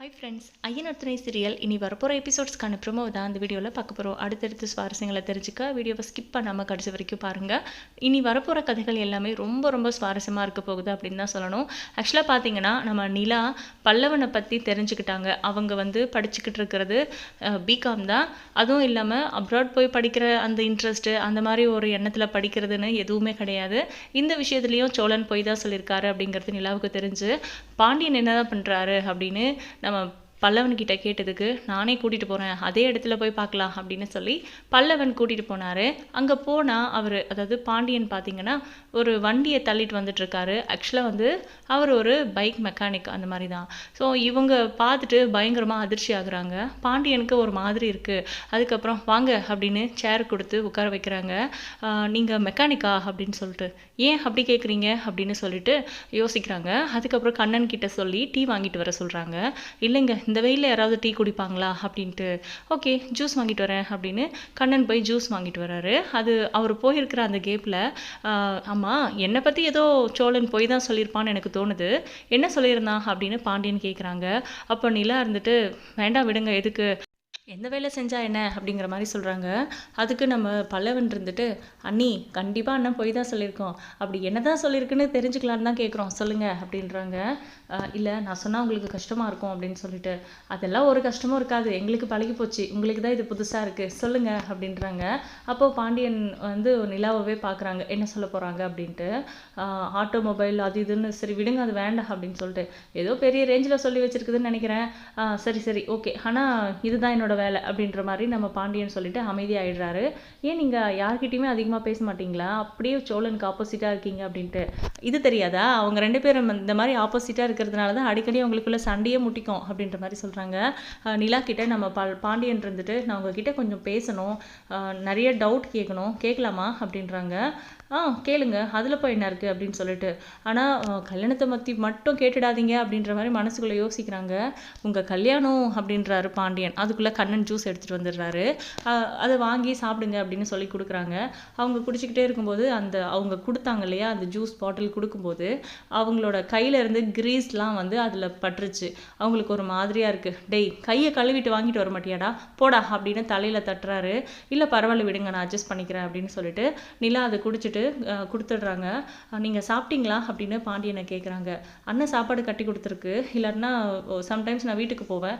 Hi friends ஐயன் துணை serial இனி வரப்போகிற எபிசோட்ஸ்க்கான ப்ரொமோ தான் இந்த வீடியோவில் பார்க்க போகிறோம் அடுத்தடுத்து சுவாரஸ்யங்களை தெரிஞ்சுக்க வீடியோவை ஸ்கிப் பண்ணாமல் கடைசி வரைக்கும் பாருங்கள் இனி வரப்போகிற கதைகள் எல்லாமே ரொம்ப ரொம்ப சுவாரஸ்யமாக இருக்க போகுது அப்படின்னு தான் சொல்லணும். ஆக்சுவலாக பார்த்தீங்கன்னா நம்ம நிலா பல்லவனை பற்றி தெரிஞ்சுக்கிட்டாங்க. அவங்க வந்து படிச்சுக்கிட்டு இருக்கிறது பிகாம் தான். அதுவும் இல்லாமல் அப்ராட் போய் படிக்கிற அந்த இன்ட்ரெஸ்ட்டு அந்த மாதிரி ஒரு எண்ணத்தில் படிக்கிறதுன்னு எதுவுமே கிடையாது. இந்த விஷயத்துலேயும் சோழன் போய் தான் சொல்லியிருக்காரு அப்படிங்கிறது நிலாவுக்கு தெரிஞ்சு பாண்டியன் என்னதான் பண்ணுறாரு அப்படின்னு நம்ம பல்லவன்கிட்ட கேட்டதுக்கு நானே கூட்டிகிட்டு போகிறேன் அதே இடத்துல போய் பார்க்கலாம் அப்படின்னு சொல்லி பல்லவன் கூட்டிகிட்டு போனார். அங்கே போனால் அவர் அதாவது பாண்டியன் பார்த்தீங்கன்னா ஒரு வண்டியை தள்ளிட்டு வந்துட்டுருக்காரு. ஆக்சுவலாக வந்து அவர் ஒரு பைக் மெக்கானிக் அந்த மாதிரி தான் ஸோ இவங்க பார்த்துட்டு பயங்கரமாக அதிர்ச்சி ஆகுறாங்க. பாண்டியனுக்கு ஒரு மாதிரி இருக்குது அதுக்கப்புறம் வாங்க அப்படின்னு சேர் கொடுத்து உட்கார வைக்கிறாங்க. நீங்கள் மெக்கானிக்கா அப்படின்னு சொல்லிட்டு. ஏன் அப்படி கேட்குறீங்க அப்படின்னு சொல்லிட்டு யோசிக்கிறாங்க. அதுக்கப்புறம் கண்ணன் கிட்ட சொல்லி டீ வாங்கிட்டு வர சொல்கிறாங்க இல்லைங்க இந்த வெயிலில் யாராவது டீ குடிப்பாங்களா அப்படின்ட்டு ஓகே ஜூஸ் வாங்கிட்டு வரேன் அப்படின்னு கண்ணன் போய் ஜூஸ் வாங்கிட்டு வராரு. அது அவர் போயிருக்கிற அந்த கேப்பில் ஆமாம் என்னை பற்றி ஏதோ சோழன் போய் தான் சொல்லியிருப்பான்னு எனக்கு தோணுது. என்ன சொல்லியிருந்தான்? அப்படின்னு பாண்டியன் கேட்குறாங்க அப்போ நிலா இருந்துட்டு வேண்டாம் விடுங்க எதுக்கு? எந்த வேலை செஞ்சால் என்ன? அப்படிங்கிற மாதிரி சொல்கிறாங்க அதுக்கு நம்ம பல்லவன் இருந்துட்டு அண்ணி கண்டிப்பாக அண்ணன் போய் தான் சொல்லியிருக்கோம். அப்படி என்ன தான் சொல்லியிருக்குன்னு தெரிஞ்சுக்கலான்னு தான் கேட்குறோம் சொல்லுங்கள் அப்படின்றாங்க. இல்லை நான் சொன்னால் உங்களுக்கு கஷ்டமாக இருக்கும் அப்படின்னு சொல்லிட்டு அதெல்லாம் ஒரு கஷ்டமும் இருக்காது. எங்களுக்கு பழகி போச்சு. உங்களுக்கு தான் இது புதுசாக இருக்குது சொல்லுங்கள் அப்படின்றாங்க. அப்போது பாண்டியன் வந்து நிலாவவே பார்க்குறாங்க என்ன சொல்ல போகிறாங்க அப்படின்ட்டு ஆட்டோமொபைல் அது இதுன்னு சரி விடுங்க அது வேண்டாம் அப்படின்னு சொல்லிட்டு ஏதோ பெரிய ரேஞ்சில் சொல்லி வச்சுருக்குதுன்னு நினைக்கிறேன். சரி சரி ஓகே. ஆனால் இதுதான் என்னோட வேலை அப்படின்ற மாதிரி நம்ம பாண்டியன் சொல்லிட்டு அமைதியாகிடுறாரு ஏன் நீங்கள் யார்கிட்டையுமே அதிகமாக பேச மாட்டீங்களா? அப்படியே சோழனுக்கு ஆப்போசிட்டாக இருக்கீங்க அப்படின்ட்டு. இது தெரியாதா? அவங்க ரெண்டு பேரும் இந்த மாதிரி ஆப்போசிட்டாக இருக்கிறதுனால தான் அடிக்கடி அவங்களுக்குள்ள சண்டையே முட்டிக்கும் அப்படின்ற மாதிரி சொல்கிறாங்க நிலா கிட்ட நம்ம பா பாண்டியன் இருந்துட்டு நான் உங்ககிட்ட கொஞ்சம் பேசணும். நிறைய டவுட் கேட்கணும். கேட்கலாமா அப்படின்றாங்க. ஆ கேளுங்க அதில் போய் என்ன இருக்குது அப்படின்னு சொல்லிட்டு. ஆனால் கல்யாணத்தை பற்றி மட்டும் கேட்டுடாதீங்க அப்படின்ற மாதிரி மனசுக்குள்ளே யோசிக்கிறாங்க. உங்கள் கல்யாணம் அப்படின்றாரு பாண்டியன். அதுக்குள்ளே கண்ணன் ஜூஸ் எடுத்துகிட்டு வந்துடுறாரு. அதை வாங்கி சாப்பிடுங்க அப்படின்னு சொல்லி கொடுக்குறாங்க. அவங்க குடிச்சிக்கிட்டே இருக்கும்போது அந்த அவங்க கொடுத்தாங்க இல்லையா அந்த ஜூஸ் பாட்டில் கொடுக்கும்போது அவங்களோட கையில் இருந்து கிரீஸ்லாம் வந்து அதில் பட்டுருச்சு. அவங்களுக்கு ஒரு மாதிரியாக இருக்குது டெய் கையை கழுவிட்டு வாங்கிட்டு வர மாட்டியாடா? போடா அப்படின்னு தலையில் தட்டுறாரு. இல்லை பரவாயில்ல விடுங்க நான் அட்ஜஸ்ட் பண்ணிக்கிறேன் அப்படின்னு சொல்லிட்டு நிலா அதை குடிச்சிட்டு கொடுத்துட்றாங்க. நீங்கள் சாப்பிட்டீங்களா? அப்படின்னு பாண்டியனை கேட்குறாங்க அண்ணன் சாப்பாடு கட்டி கொடுத்துருக்கு. இல்லைன்னா சம்டைம்ஸ் நான் வீட்டுக்கு போவேன்.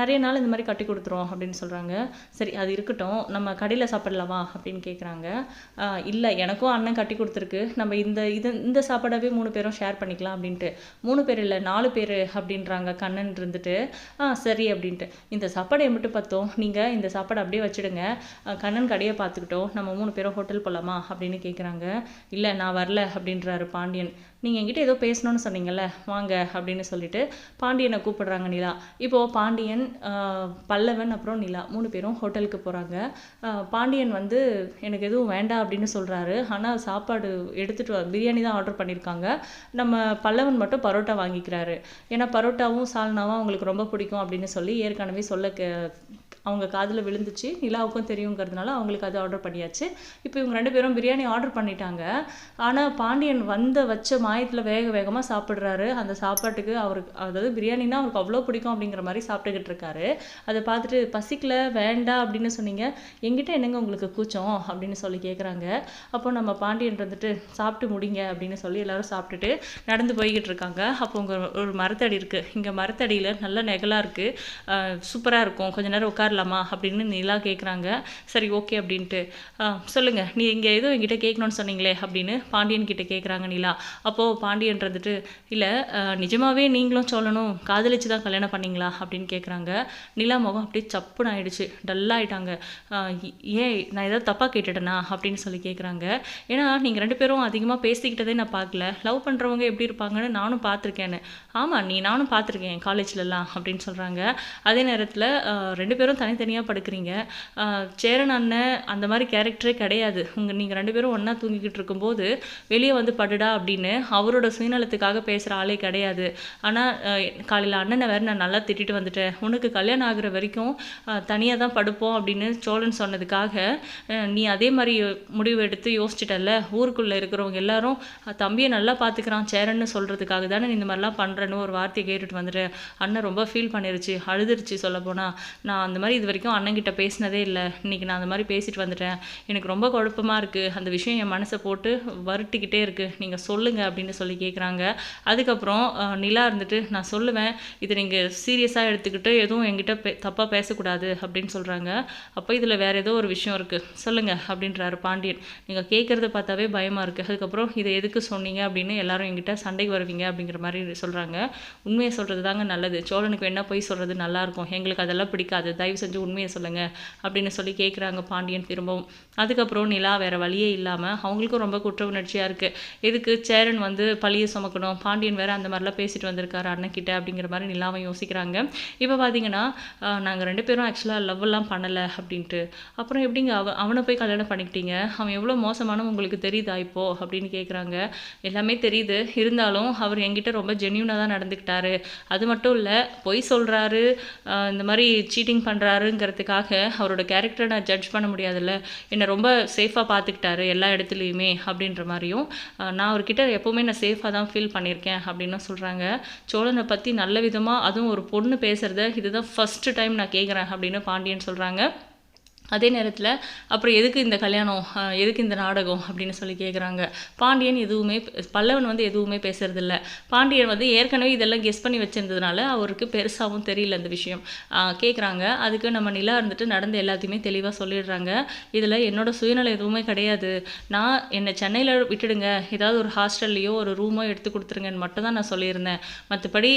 நிறைய நாள் இந்த மாதிரி கட்டி கொடுத்துரும் அப்படின்னு சொல்கிறாங்க சரி அது இருக்கட்டும். நம்ம கடையில் சாப்பிடலாமா அப்படின்னு கேட்குறாங்க இல்லை எனக்கும் அண்ணன் கட்டி கொடுத்துருக்கு. நம்ம இந்த இது இந்த சாப்பாடாகவே மூணு பேரும் ஷேர் பண்ணிக்கலாம் அப்படின்ட்டு. மூணு மூணு பேர் இல்லை நாலு பேர் அப்படின்றாங்க. கண்ணன் இருந்துட்டு ஆ சரி அப்படின்ட்டு. இந்த சாப்பாடை மட்டும் பார்த்தோம். நீங்கள் இந்த சாப்பாடை அப்படியே வச்சுடுங்க. கண்ணன் கடையை பார்த்துக்கிட்டோம். நம்ம மூணு பேரும் ஹோட்டல் போகலாமா அப்படின்னு கேட்குறாங்க இல்லை நான் வரல அப்படின்றாரு பாண்டியன். நீங்கள் என்கிட்ட ஏதோ பேசணும்னு சொன்னீங்கல்ல வாங்க அப்படின்னு சொல்லிட்டு பாண்டியனை கூப்பிடுறாங்க நிலா. இப்போது பாண்டியன் பல்லவன் அப்புறம் நிலா மூணு பேரும் ஹோட்டலுக்கு போகிறாங்க பாண்டியன் வந்து எனக்கு எதுவும் வேண்டாம் அப்படின்னு சொல்கிறாரு ஆனால் சாப்பாடு எடுத்துகிட்டு பிரியாணி தான் ஆர்டர் பண்ணியிருக்காங்க நம்ம பல்லவன் மட்டும் பரோட்டா வாங்கிக்கிறாரு. ஏன்னா பரோட்டாவும் சால்னாவும் அவங்களுக்கு ரொம்ப பிடிக்கும் அப்படின்னு சொல்லி ஏற்கனவே சொல்ல அவங்க காதில் விழுந்துச்சு. நிலாவுக்கும் தெரியுங்கிறதுனால அவங்களுக்கு அது ஆர்டர் பண்ணியாச்சு. இப்போ இவங்க ரெண்டு பேரும் பிரியாணி ஆர்டர் பண்ணிட்டாங்க. ஆனால் பாண்டியன் வந்த வச்ச மாயத்தில் வேக வேகமாக சாப்பிட்றாரு. அந்த சாப்பாட்டுக்கு அவருக்கு அதாவது பிரியாணினா அவருக்கு அவ்வளோ பிடிக்கும் அப்படிங்கிற மாதிரி சாப்பிட்டுக்கிட்டு இருக்காரு. அதை பார்த்துட்டு பசிக்கல வேண்டாம் அப்படின்னு சொன்னீங்க. எங்கிட்ட என்னங்க உங்களுக்கு கூச்சம்? அப்படின்னு சொல்லி கேட்குறாங்க அப்போ நம்ம பாண்டியன் வந்துட்டு சாப்பிட்டு முடிங்க அப்படின்னு சொல்லி எல்லாரும் சாப்பிட்டுட்டு நடந்து போய்கிட்டு இருக்காங்க. அப்போ உங்கள் ஒரு மரத்தடி இருக்குது இங்கே மரத்தடியில் நல்ல நெகலாக இருக்குது சூப்பராக இருக்கும். கொஞ்ச நேரம் உட்கார வரலாமா அப்படின்னு நிலா கேட்குறாங்க சரி ஓகே அப்படின்ட்டு. சொல்லுங்கள் நீ இங்கே எதுவும் என்கிட்ட கேட்கணும்னு சொன்னீங்களே அப்படின்னு பாண்டியன் கிட்ட கேட்குறாங்க நிலா. அப்போது பாண்டியன்றதுட்டு இல்லை நிஜமாகவே நீங்களும் சொல்லணும் காதலிச்சு தான் கல்யாணம் பண்ணீங்களா? அப்படின்னு கேட்குறாங்க நிலா முகம் அப்படியே சப்புன்னு ஆயிடுச்சு டல்லாகிட்டாங்க ஏன் நான் ஏதாவது தப்பாக கேட்டுட்டேனா? அப்படின்னு சொல்லி கேட்குறாங்க ஏன்னா நீங்கள் ரெண்டு பேரும் அதிகமாக பேசிக்கிட்டதே நான் பார்க்கல லவ் பண்ணுறவங்க எப்படி இருப்பாங்கன்னு நானும் பார்த்துருக்கேன்னு ஆமாம் நீ நானும் பார்த்துருக்கேன் காலேஜ்லலாம் அப்படின்னு சொல்கிறாங்க அதே நேரத்தில் ரெண்டு பேரும் பேரும் தனித்தனியாக படுக்கிறீங்க சேரன் அண்ணன் அந்த மாதிரி கேரக்டரே கிடையாது. உங்கள் நீங்கள் ரெண்டு பேரும் ஒன்றா தூங்கிக்கிட்டு இருக்கும்போது வெளியே வந்து படுடா அப்படின்னு அவரோட சுயநலத்துக்காக பேசுகிற ஆளே கிடையாது. ஆனால் காலையில் அண்ணனை வேறு நான் நல்லா திட்டிட்டு வந்துட்டேன். உனக்கு கல்யாணம் ஆகிற வரைக்கும் தனியாக தான் படுப்போம் அப்படின்னு சோழன் சொன்னதுக்காக நீ அதே மாதிரி முடிவு எடுத்து யோசிச்சிட்டல்ல? ஊருக்குள்ளே இருக்கிறவங்க எல்லாரும் தம்பியை நல்லா பார்த்துக்கிறான் சேரன்னு சொல்கிறதுக்காக தானே நீ இந்த மாதிரிலாம் பண்ணுறேன்னு ஒரு வார்த்தையை கேட்டுட்டு வந்துட்டேன் அண்ணன் ரொம்ப ஃபீல் பண்ணிருச்சு அழுதுருச்சு சொல்லப்போனால் நான் அந்த மாதிரி இது வரைக்கும் அண்ணங்கிட்ட பேசினதே இல்லை. இன்றைக்கி நான் அந்த மாதிரி பேசிட்டு வந்துட்டேன். எனக்கு ரொம்ப குழப்பமாக இருக்குது அந்த விஷயம் என் மனசை போட்டு வருட்டிக்கிட்டே இருக்குது நீங்கள் சொல்லுங்கள் அப்படின்னு சொல்லி கேட்குறாங்க அதுக்கப்புறம் நிலா இருந்துட்டு நான் சொல்லுவேன். இதை நீங்கள் சீரியஸாக எடுத்துக்கிட்டு எதுவும் என்கிட்ட பே தப்பாக பேசக்கூடாது அப்படின்னு சொல்கிறாங்க அப்போ இதில் வேறு ஏதோ ஒரு விஷயம் இருக்குது சொல்லுங்கள் அப்படின்றாரு பாண்டியன். நீங்கள் கேட்குறத பார்த்தாவே பயமாக இருக்குது அதுக்கப்புறம் இதை எதுக்கு சொன்னீங்க? அப்படின்னு எல்லாரும் என்கிட்ட சண்டைக்கு வருவீங்க அப்படிங்கிற மாதிரி சொல்கிறாங்க உண்மையை சொல்கிறது தாங்க நல்லது. சோழனுக்கு என்ன போய் சொல்கிறது நல்லாயிருக்கும் எங்களுக்கு அதெல்லாம் பிடிக்காது. தயவு செஞ்சு உண்மையை சொல்லுங்கள் அப்படின்னு சொல்லி கேட்குறாங்க பாண்டியன் திரும்பவும். அதுக்கப்புறம் நிலா வேறு வழியே இல்லாமல் அவங்களுக்கும் ரொம்ப குற்ற உணர்ச்சியாக இருக்குது எதுக்கு சேரன் வந்து பழியை சுமக்கணும்? பாண்டியன் வேற அந்த மாதிரிலாம் பேசிட்டு வந்திருக்காரு அண்ணன்கிட்ட அப்படிங்கிற மாதிரி நிலாவை யோசிக்கிறாங்க. இப்போ பார்த்தீங்கன்னா நாங்கள் ரெண்டு பேரும் ஆக்சுவலாக லவ் எல்லாம் பண்ணலை அப்படின்ட்டு. அப்புறம் எப்படிங்க அவ அவனை போய் கல்யாணம் பண்ணிக்கிட்டீங்க? அவன் எவ்வளோ மோசமானவன் உங்களுக்கு தெரியுதா இப்போ? அப்படின்னு கேட்குறாங்க எல்லாமே தெரியுது. இருந்தாலும் அவர் என்கிட்ட ரொம்ப ஜென்யூனாக தான் நடந்துக்கிட்டாரு. அது மட்டும் இல்லை பொய் சொல்கிறாரு இந்த மாதிரி சீட்டிங் பண்ணுற பண்ணுறாருங்கிறதுக்காக அவரோட கேரக்டரை நான் ஜட்ஜ் பண்ண முடியாதுல்ல. என்னை ரொம்ப சேஃபாக பார்த்துக்கிட்டாரு எல்லா இடத்துலையுமே அப்படின்ற மாதிரியும் நான் அவர்கிட்ட எப்போவுமே நான் சேஃபாக தான் ஃபீல் பண்ணியிருக்கேன் அப்படின்னு சொல்கிறாங்க சோழனை பற்றி நல்ல விதமாக அதுவும் ஒரு பொண்ணு பேசுகிறத இதுதான் ஃபஸ்ட்டு டைம் நான் கேட்குறேன் அப்படின்னு பாண்டியன் சொல்கிறாங்க அதே நேரத்தில் அப்புறம் எதுக்கு இந்த கல்யாணம்? எதுக்கு இந்த நாடகம்? அப்படின்னு சொல்லி கேட்குறாங்க பாண்டியன் எதுவுமே பல்லவன் வந்து எதுவுமே பேசுறதில்ல. பாண்டியன் வந்து ஏற்கனவே இதெல்லாம் கெஸ் பண்ணி வச்சுருந்ததுனால அவருக்கு பெருசாகவும் தெரியல இந்த விஷயம். கேட்குறாங்க அதுக்கு நம்ம நிலா இருந்துட்டு நடந்த எல்லாத்தையுமே தெளிவாக சொல்லிடுறாங்க. இதில் என்னோட சுயநலம் எதுவுமே கிடையாது. நான் என்னை சென்னையில் விட்டுடுங்க. ஏதாவது ஒரு ஹாஸ்டல்லையோ ஒரு ரூமோ எடுத்து கொடுத்துருங்கன்னு மட்டும் தான் நான் சொல்லியிருந்தேன். மற்றபடி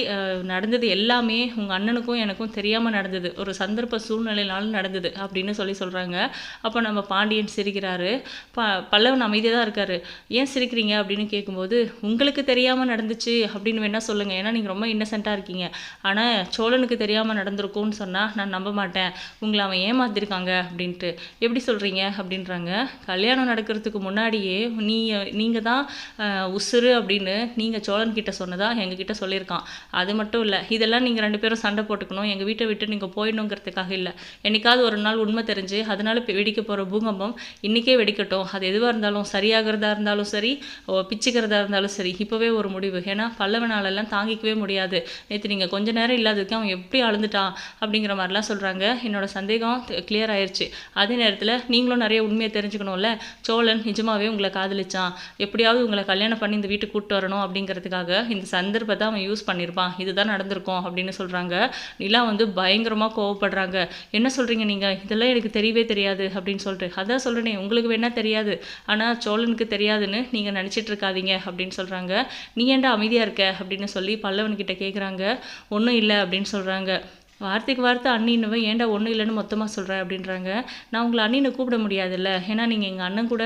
நடந்தது எல்லாமே உங்கள் அண்ணனுக்கும் எனக்கும் தெரியாமல் நடந்தது. ஒரு சந்தர்ப்ப சூழ்நிலையினாலும் நடந்தது அப்படின்னு சொல்லி சொல்கிறாங்க அப்போ நம்ம பாண்டியன் சிரிக்கிறாரு. ப பல்லவன் அமைதியாக தான் இருக்காரு. ஏன் சிரிக்கிறீங்க? அப்படின்னு கேட்கும்போது உங்களுக்கு தெரியாமல் நடந்துச்சு. அப்படின்னு வேணால் சொல்லுங்கள் ஏன்னா நீங்கள் ரொம்ப இன்னசென்ட்டாக இருக்கீங்க. ஆனால் சோழனுக்கு தெரியாமல் நடந்திருக்கும்னு சொன்னால் நான் நம்ப மாட்டேன். உங்களை அவன் ஏமாத்திருக்காங்க அப்படின்ட்டு. எப்படி சொல்கிறீங்க அப்படின்றாங்க. கல்யாணம் நடக்கிறதுக்கு முன்னாடியே நீ நீங்கள் தான் உசுறு உசுரு அப்படின்னு நீங்கள் சோழன் கிட்ட சொன்னதாக எங்ககிட்ட சொல்லியிருக்கான். அது மட்டும் இல்லை இதெல்லாம் நீங்கள் ரெண்டு பேரும் சண்டை போட்டுக்கணும். எங்கள் வீட்டை விட்டு நீங்கள் போயிடணுங்கிறதுக்காக இல்லை. என்னைக்காவது ஒரு நாள் உண்மை தெரிஞ்சு அதனால அதனால் வெடிக்க போகிற பூகம்பம் இன்றைக்கே வெடிக்கட்டும். அது எதுவாக இருந்தாலும் சரியாகிறதா இருந்தாலும் சரி ஓ, பிச்சுக்கிறதா இருந்தாலும் சரி இப்போவே ஒரு முடிவு. ஏன்னா பல்லவனாலெல்லாம் தாங்கிக்கவே முடியாது. நேற்று நீங்கள் கொஞ்ச நேரம் இல்லாததுக்கு அவன் எப்படி அழுந்துட்டான் அப்படிங்கிற மாதிரிலாம் சொல்கிறாங்க என்னோட சந்தேகம் கிளியர் ஆயிடுச்சு அதே நேரத்தில் நீங்களும் நிறைய உண்மையை தெரிஞ்சுக்கணும்ல. சோழன் நிஜமாவே உங்களை காதலிச்சான். எப்படியாவது உங்களை கல்யாணம் பண்ணி இந்த வீட்டுக்கு கூப்பிட்டு வரணும் அப்படிங்கிறதுக்காக இந்த சந்தர்ப்பத்தை அவன் யூஸ் பண்ணியிருப்பான். இதுதான் நடந்திருக்கும் அப்படின்னு சொல்கிறாங்க நிலா வந்து பயங்கரமாக கோவப்படுறாங்க. என்ன சொல்கிறீங்க நீங்கள் இதெல்லாம் எனக்கு தெரியும் தெரியவே தெரியாது அப்படின்னு சொல்லிட்டு அதான் சொல்கிறேனே உங்களுக்கு வேணா தெரியாது. ஆனால் சோழனுக்கு தெரியாதுன்னு நீங்கள் நினச்சிட்டு இருக்காதீங்க அப்படின்னு சொல்கிறாங்க நீ ஏன்டா அமைதியாக இருக்க அப்படின்னு சொல்லி பல்லவன்கிட்ட கேட்குறாங்க ஒன்றும் இல்லை அப்படின்னு சொல்கிறாங்க வார்த்தைக்கு வார்த்தை அண்ணின்னுவ ஏன்டா ஒன்றும் இல்லைன்னு மொத்தமாக சொல்கிறேன் அப்படின்றாங்க. நான் உங்களை அண்ணின்னு கூப்பிட முடியாதுல்ல. ஏன்னா நீங்கள் எங்கள் அண்ணன் கூட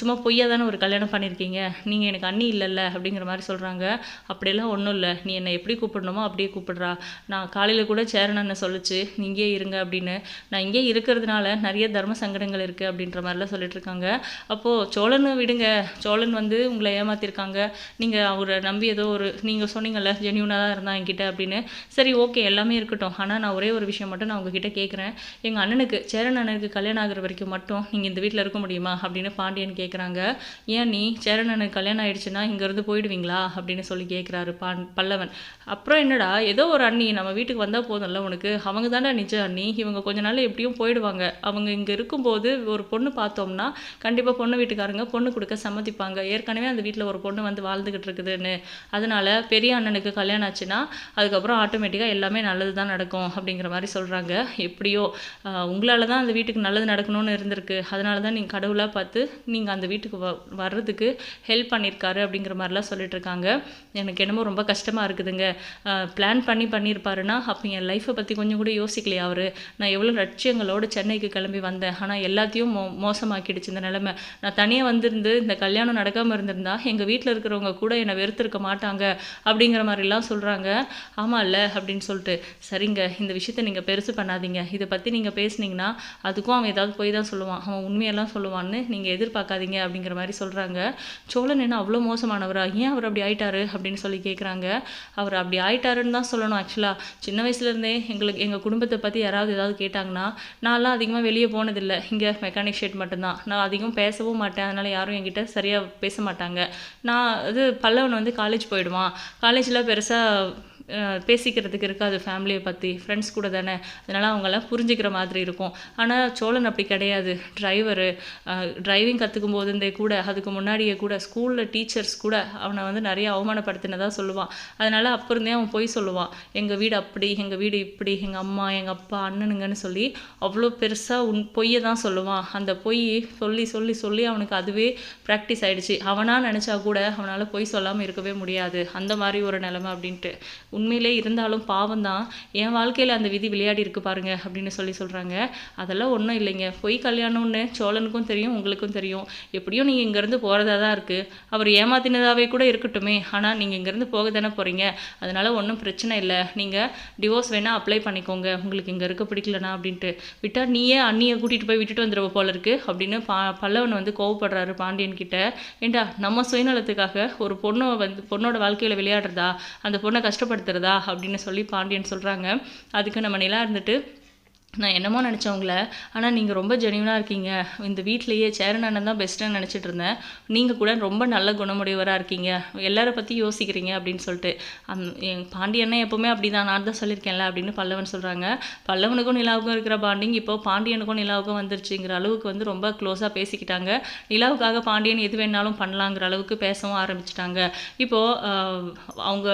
சும்மா பொய்யா தானே ஒரு கல்யாணம் பண்ணியிருக்கீங்க. நீங்கள் எனக்கு அண்ணி இல்லைல்ல அப்படிங்கிற மாதிரி சொல்கிறாங்க அப்படியெல்லாம் ஒன்றும் இல்லை. நீ என்னை எப்படி கூப்பிடணுமோ அப்படியே கூப்பிடுறா. நான் காலையில் கூட சேரன் அண்ணன் சொல்லுச்சு. நீ இங்கேயே இருங்க அப்படின்னு. நான் இங்கே இருக்கிறதுனால நிறைய தர்ம சங்கடங்கள் இருக்குது அப்படின்ற மாதிரிலாம் சொல்லிட்டு இருக்காங்க. அப்போது சோழனை விடுங்க. சோழன் வந்து உங்களை ஏமாத்திருக்காங்க. நீங்கள் அவரை நம்பி ஏதோ ஒரு நீங்கள் சொன்னீங்கல்ல ஜென்யூனாக தான் இருந்தான் என்கிட்ட அப்படின்னு. சரி ஓகே. எல்லாமே இருக்கட்டும். ஆனால் நான் ஒரே ஒரு விஷயம் மட்டும் நான் உங்ககிட்ட கேட்குறேன் எங்கள் அண்ணனுக்கு சேரன் அண்ணனுக்கு கல்யாணம் ஆகிற வரைக்கும் மட்டும் நீங்கள் இந்த வீட்டில் இருக்க முடியுமா? அப்படின்னு பாண்டியன் கேட்குறாங்க ஏன் நீ சேரன் அண்ணனுக்கு கல்யாணம் ஆயிடுச்சுன்னா இங்கேருந்து போயிடுவீங்களா? அப்படின்னு சொல்லி கேட்குறாரு பான் பல்லவன். அப்புறம் என்னடா ஏதோ ஒரு அண்ணி நம்ம வீட்டுக்கு வந்தால் போதும்ல உனக்கு? அவங்க தானே நிஜ அண்ணி. இவங்க கொஞ்ச நாள் எப்படியும் போயிடுவாங்க. அவங்க இங்கே இருக்கும்போது ஒரு பொண்ணு பார்த்தோம்னா கண்டிப்பாக பொண்ணு வீட்டுக்காரங்க பொண்ணு கொடுக்க சம்மதிப்பாங்க. ஏற்கனவே அந்த வீட்டில் ஒரு பொண்ணு வந்து வாழ்ந்துக்கிட்டு இருக்குதுன்னு. அதனால் பெரிய அண்ணனுக்கு கல்யாணம் ஆச்சுன்னா அதுக்கப்புறம் ஆட்டோமேட்டிக்காக எல்லாமே நல்லது தான் நடக்கும். அப்படிங்கிற மாதிரி சொல்கிறாங்க எப்படியோ உங்களால் தான் அந்த வீட்டுக்கு நல்லது நடக்கணும்னு இருந்திருக்கு. அதனால தான் நீங்கள் கடவுளாக பார்த்து நீங்கள் அந்த வீட்டுக்கு வ வர்றதுக்கு ஹெல்ப் பண்ணியிருக்காரு அப்படிங்கிற மாதிரிலாம் சொல்லிட்டு இருக்காங்க. எனக்கு என்னமோ ரொம்ப கஷ்டமாக இருக்குதுங்க. பிளான் பண்ணி பண்ணியிருப்பாருன்னா அப்போ என் லைஃப்பை பற்றி கொஞ்சம் கூட யோசிக்கலையா அவர்? நான் எவ்வளோ லட்சியங்களோடு சென்னைக்கு கிளம்பி வந்தேன். ஆனால் எல்லாத்தையும் மோ மோசமாக்கிடுச்சு இந்த நிலமை. நான் தனியாக வந்திருந்து இந்த கல்யாணம் நடக்காமல் இருந்திருந்தா எங்கள் வீட்டில் இருக்கிறவங்க கூட என்னை வெறுத்திருக்க மாட்டாங்க அப்படிங்கிற மாதிரிலாம் சொல்கிறாங்க ஆமாம் இல்லை அப்படின்னு சொல்லிட்டு. சரிங்க விடுங்க இந்த விஷயத்த நீங்கள் பெருசு பண்ணாதீங்க. இதை பற்றி நீங்கள் பேசுனீங்கன்னா அதுக்கும் அவன் ஏதாவது போய் தான் சொல்லுவான். அவன் உண்மையெல்லாம் சொல்லுவான்னு நீங்கள் எதிர்பார்க்காதீங்க அப்படிங்கிற மாதிரி சொல்கிறாங்க சோழன் என்ன அவ்வளோ மோசமானவரா? ஏன் அவர் அப்படி ஆயிட்டாரு அப்படின்னு சொல்லி கேட்குறாங்க அவர் அப்படி ஆயிட்டாருன்னு தான் சொல்லணும் ஆக்சுவலாக சின்ன வயசுலேருந்தே எங்களுக்கு எங்கள் குடும்பத்தை பற்றி யாராவது ஏதாவது கேட்டாங்கன்னா நான்லாம் அதிகமாக வெளியே போனதில்லை. இங்கே மெக்கானிக் ஷெட் மட்டும்தான். நான் அதிகம் பேசவும் மாட்டேன். அதனால் யாரும் என்கிட்ட சரியாக பேச மாட்டாங்க. நான் இது பல்லவன் வந்து காலேஜ் போயிடுவான். காலேஜில் பெருசாக பேசிக்கிறதுக்கு இருக்காது ஃபேமிலியை பற்றி ஃப்ரெண்ட்ஸ் கூட தானே. அதனால் அவங்கெல்லாம் புரிஞ்சுக்கிற மாதிரி இருக்கும். ஆனால் சோழன் அப்படி கிடையாது. டிரைவரு டிரைவிங் கற்றுக்கும் போதுந்தே கூட அதுக்கு முன்னாடியே கூட ஸ்கூலில் டீச்சர்ஸ் கூட அவனை வந்து நிறைய அவமானப்படுத்தினதாக சொல்லுவான். அதனால் அப்போ இருந்தே அவன் போய் சொல்லுவான். எங்கள் வீடு அப்படி எங்கள் வீடு இப்படி எங்கள் அம்மா எங்கள் அப்பா அண்ணனுங்கன்னு சொல்லி அவ்வளோ பெருசாக உன் பொய்யை தான் சொல்லுவான். அந்த பொய் சொல்லி சொல்லி சொல்லி அவனுக்கு அதுவே ப்ராக்டிஸ் ஆகிடுச்சு அவனாக நினச்சா கூட அவனால் பொய் சொல்லாமல் இருக்கவே முடியாது. அந்த மாதிரி ஒரு நிலமை அப்படின்ட்டு. உண்மையிலே இருந்தாலும் பாவம் தான் என் வாழ்க்கையில் அந்த விதி விளையாடி இருக்கு பாருங்க அப்படின்னு சொல்லி சொல்கிறாங்க அதெல்லாம் ஒன்றும் இல்லைங்க. பொய் கல்யாணம்னு சோழனுக்கும் தெரியும் உங்களுக்கும் தெரியும். எப்படியும் நீங்கள் இங்கேருந்து போகிறதா தான் இருக்குது அவர் ஏமாத்தினதாகவே கூட இருக்கட்டுமே. ஆனால் நீங்கள் இங்கேருந்து போக தானே போகிறீங்க அதனால் ஒன்றும் பிரச்சனை இல்லை. நீங்கள் டிவோர்ஸ் வேணால் அப்ளை பண்ணிக்கோங்க. உங்களுக்கு இங்கே இருக்க பிடிக்கலனா அப்படின்ட்டு. விட்டால் நீயே அண்ணியை கூட்டிகிட்டு போய் விட்டுட்டு வந்துடுவ போல இருக்கு அப்படின்னு பா பல்லவன் வந்து கோவப்படுறாரு பாண்டியன் கிட்ட. ஏண்டா நம்ம சுயநலத்துக்காக ஒரு பொண்ணை வந்து பொண்ணோட வாழ்க்கையில் விளையாடுறதா? அந்த பொண்ணை கஷ்டப்படுத்துறதா அப்படின்னு சொல்லி பாண்டியன் சொல்கிறாங்க அதுக்கு நம்ம நிலா இருந்துட்டு நான் என்னமோ நினச்சவங்கள ஆனால் நீங்கள் ரொம்ப ஜெனியூனாக இருக்கீங்க. இந்த வீட்லேயே சேரன் அண்ணன் தான் பெஸ்ட்டுன்னு நினச்சிட்டு இருந்தேன். நீங்கள் கூட ரொம்ப நல்ல குணமுடையவராக இருக்கீங்க. எல்லாரை பற்றி யோசிக்கிறீங்க அப்படின்னு சொல்லிட்டு. அந் என் பாண்டியண்ணே எப்போவுமே அப்படி தான் நான் தான் சொல்லியிருக்கேன்ல அப்படின்னு பல்லவன் சொல்கிறாங்க பல்லவனுக்கும் நிலாவுக்கும் இருக்கிற பாண்டிங் இப்போ பாண்டியனுக்கும் நிலாவுக்கும் வந்துருச்சுங்கிற அளவுக்கு வந்து ரொம்ப க்ளோஸாக பேசிக்கிட்டாங்க. நிலாவுக்காக பாண்டியன் எது வேணாலும் பண்ணலாங்கிற அளவுக்கு பேசவும் ஆரம்பிச்சிட்டாங்க. இப்போது அவங்க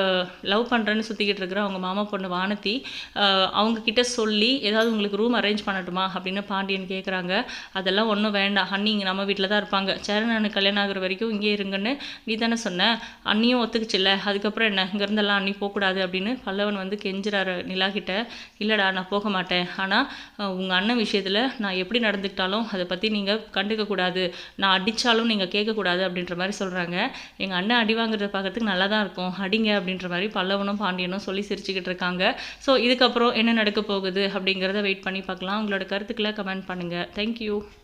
லவ் பண்ணுறேன்னு சுற்றிக்கிட்டு இருக்கிற அவங்க மாமா பொண்ணு வானதி அவங்கக்கிட்ட அவங்க சொல்லி ஏதாவது உங்களுக்கு உங்களுக்கு ரூம் அரேஞ்ச் பண்ணட்டுமா அப்படின்னு பாண்டியன் கேட்குறாங்க அதெல்லாம் ஒன்றும் வேண்டாம். அண்ணி இங்கே நம்ம வீட்டில் தான் இருப்பாங்க. சேரன் கல்யாணம் ஆகுற வரைக்கும் இங்கே இருங்கன்னு நீ தானே சொன்ன. அண்ணியும் ஒத்துக்குச்சுல்ல. அதுக்கப்புறம் என்ன? இங்கேருந்தெல்லாம் அண்ணி போகக்கூடாது அப்படின்னு பல்லவன் வந்து கெஞ்சுறாரு நிலா கிட்ட. இல்லைடா நான் போக மாட்டேன். ஆனால் உங்கள் அண்ணன் விஷயத்தில் நான் எப்படி நடந்துக்கிட்டாலும் அதை பற்றி நீங்கள் கண்டுக்கக்கூடாது நான் அடித்தாலும் நீங்கள் கேட்கக்கூடாது அப்படின்ற மாதிரி சொல்கிறாங்க எங்கள் அண்ணன் அடி வாங்குறத பார்க்கறதுக்கு நல்லா தான் இருக்கும். அடிங்க அப்படின்ற மாதிரி பல்லவனும் பாண்டியனும் சொல்லி சிரிச்சுக்கிட்டு இருக்காங்க. ஸோ இதுக்கப்புறம் என்ன நடக்க போகுது அப்படிங்கிறத வெயிட் வெயிட் பண்ணி பார்க்கலாம். உங்களோட கருத்துக்களை கமெண்ட் பண்ணுங்கள் தேங்க்யூ